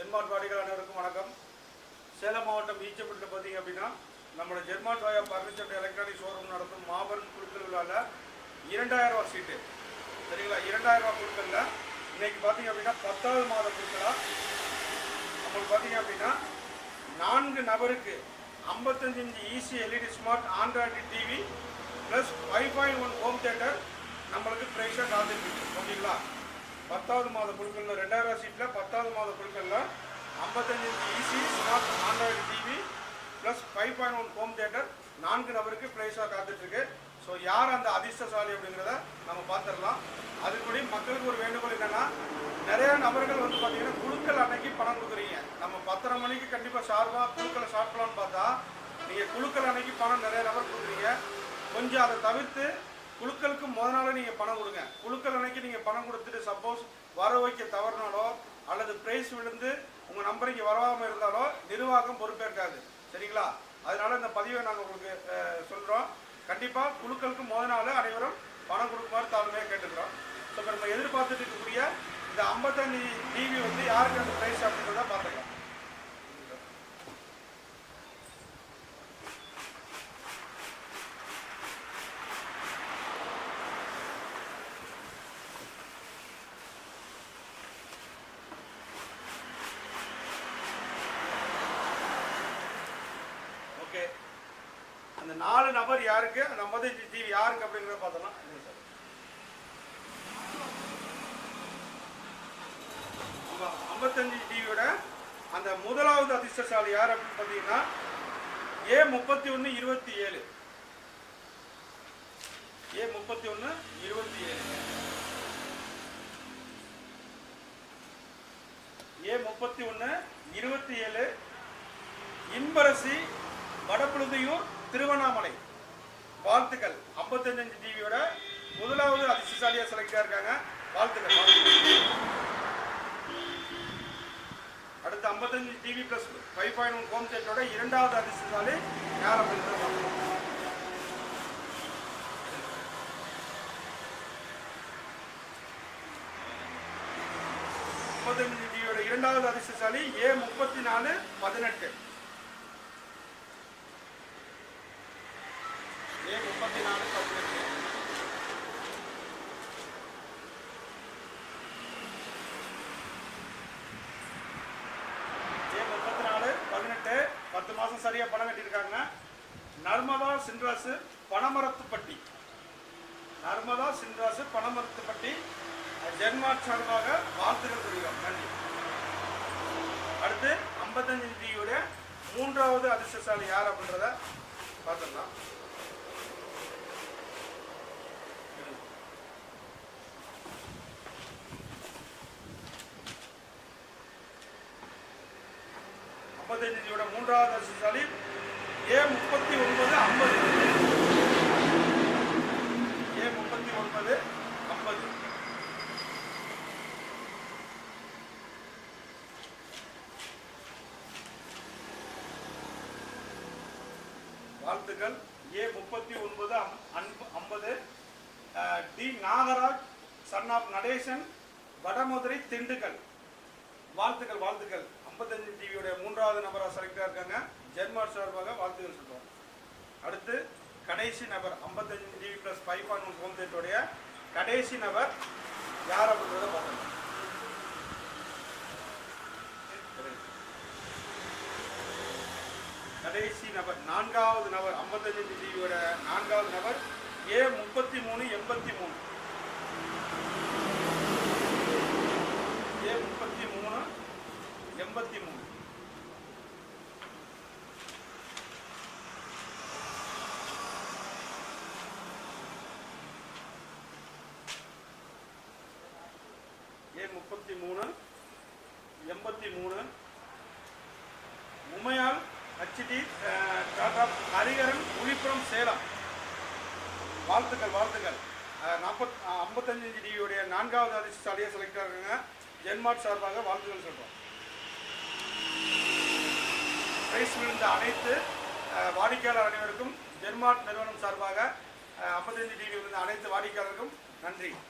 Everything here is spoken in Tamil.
ஜெர்மாட் வாடிகள் அனைவருக்கும் வணக்கம். சேலம் மாவட்டம் ஈச்சப்பட்டில் பார்த்தீங்க அப்படின்னா நம்மளோட ஜெர்மாட் வாயா பர்னிச்சர் எலக்ட்ரானிக் ஷோரூம் நடத்தும் மாபெரும் குழுக்கள் விழாவில் இரண்டாயிரம் ரூபா சீட்டு. சரிங்களா? இரண்டாயிரம் ரூபா குழுக்களில் இன்னைக்கு பார்த்தீங்க அப்படின்னா பத்தாவது மாத குழுக்களா? நம்மளுக்கு பார்த்தீங்க அப்படின்னா நான்கு நபருக்கு ஐம்பத்தஞ்சு inch easy LED smart Android TV plus five point one home theatre நம்மளுக்கு ப்ரைஸாக காத்துட்டு ஓகேங்களா? பத்தாவது மாத குழுக்களில் ரெண்டாயிரம் சீட்டில் பத்தாவது மாத குழுக்களில் ஐம்பத்தஞ்சு inch easy smart Android TV plus five point one home theatre நான்கு நபருக்கு ப்ரைஸாக காத்துட்ருக்கு. ஸோ யார் அந்த அதிர்ஷ்டசாலி அப்படிங்கிறத நம்ம பார்த்துடலாம். அதுக்குடி மக்களுக்கு ஒரு வேண்டுகோள் என்னன்னா நிறைய நபர்கள் வந்து பார்த்தீங்கன்னா குழுக்கள் அன்னைக்கு பணம் கொடுக்குறீங்க. நம்ம பத்தரை மணிக்கு கண்டிப்பாக சார்பாக குழுக்களை சாப்பிடலாம்னு பார்த்தா நீங்கள் குழுக்கள் அன்னைக்கு பணம் நிறைய நபர் கொடுக்குறீங்க. கொஞ்சம் அதை தவிர்த்து குழுக்களுக்கு முத நாளே நீங்கள் பணம் கொடுங்க. குழுக்கள் அன்னைக்கு நீங்கள் பணம் கொடுத்துட்டு சப்போஸ் வர வைக்க தவறினாலோ அல்லது பிரைஸ் விழுந்து உங்கள் நம்பர் இங்கே வரவாமல் இருந்தாலோ நிர்வாகம் பொறுப்பேற்காது. சரிங்களா? அதனால இந்த பதிவை நாங்கள் உங்களுக்கு சொல்கிறோம் கண்டிப்பாக குழுக்களுக்கு முத நாள் அனைவரும் பணம் கொடுக்குமாறு தாழ்மையாக கேட்டுக்கிறோம். ஸோ இப்போ நம்ம எதிர்பார்த்துட்டு இருக்கக்கூடிய இந்த ஐம்பத்தஞ்சு டிவி வந்து யாருக்கு அந்த ப்ரைஸ் அப்படின்றத அந்த நாலு நபர் யாருக்கு? அந்த ஐம்பத்தஞ்சு டிவி யாருக்கு அப்படிங்கிறத பார்த்தோம்னா சார் ஐம்பத்தஞ்சு டிவியோட அந்த முதலாவது அதிர்ஷ்டசாலி யார் அப்படின்னு பார்த்தீங்கன்னா ஏ முப்பத்தி ஒன்று இருபத்தி ஏழு ஏ முப்பத்தி ஒன்று இருபத்தி ஏழு ஏ முப்பத்தி ஒன்று இருபத்தி ஏழு இன்பரசி வடபுழுதியூர் திருவண்ணாமலை. வாழ்த்துக்கள். 55 டிவியோட முதலாவது அதிர்ஷ்டசாலியா செலக்டா இருக்காங்க வாழ்த்துக்கள் அடுத்து 55 TV plus five point one home தேட்டரோட இரண்டாவது அதிர்ஷ்டசாலி யார் அப்படின்னு முப்பத்தஞ்சு டிவியோட இரண்டாவது அதிர்ஷ்டசாலி ஏ முப்பத்தி நாலு பதினெட்டு ஏ முப்பத்தி நாலு பதினெட்டு ஏ முப்பத்தி நாலு பதினெட்டு பத்து மாசம் பணம் கட்டியிருக்காங்க நர்மதா சின்ராசு பணமரத்துப்பட்டி நர்மதா சின்ராசு பணமரத்துப்பட்டி ஜென்மார்க் சார்பாக வாழ்த்துக்கள் தெரிவிக்கிறோம் நன்றி. அடுத்து ஐம்பத்தஞ்சு டிவியோட மூன்றாவது அதிர்ஷ்டசாலி யார் அப்படின்றத பார்த்துடலாம். ஐம்பத்தஞ்சு டிவியோட மூன்றாவது அதிர்ஷ்டசாலி ஏ முப்பத்தி ஒன்பது ஐம்பது. ஏ முப்பத்தி ஒன்பது ஐம்பது. வாழ்த்துக்கள். ஏ முப்பத்தி ஒன்பது ஐம்பது. T Nagaraj son of Natesan Vadamadurai Dindigul. வாழ்த்துக்கள் வாழ்த்துக்கள். முப்பத்தஞ்சு டிவியோட மூன்றாவது நபராக செலக்டாக இருக்காங்க. ஜென்மார் சார்பாக வாழ்த்துக்கள் சொல்கிறோம் அடுத்து கடைசி நபர் ஐம்பத்தஞ்சு TV plus five point one home தேட்டருடைய கடைசி நபர் யார் அப்படின்றத பார்க்கலாம். கடைசி நபர் நான்காவது நபர் ஐம்பத்தஞ்சு டிவியோட நான்காவது நபர் ஏ முப்பத்தி மூணு எண்பத்தி மூணு ஏ முப்பத்தி மூணு எண்பத்தி மூணு ஏ முப்பத்தி மூணு எண்பத்தி மூணு. உமையால் ஹச்டி டாடா ஹரிகரன் விழுப்புரம் சேலம். வாழ்த்துக்கள் வாழ்த்துக்கள். நாற்பத் ஐம்பத்தஞ்சு டிவியுடைய நான்காவது அதிர்ஷ்டசாலியாக செலக்ட் ஆகுங்க ஜென்மார்ட் சார்பாக வாழ்த்துக்கள் சொல்கிறோம் பிரைஸ் விழுந்த அனைத்து வாடிக்கையாளர் அனைவருக்கும் ஜென்மார்ட் நிறுவனம் சார்பாக ஐம்பத்தஞ்சு டிவி விழுந்த அனைத்து வாடிக்கையாளருக்கும் நன்றி.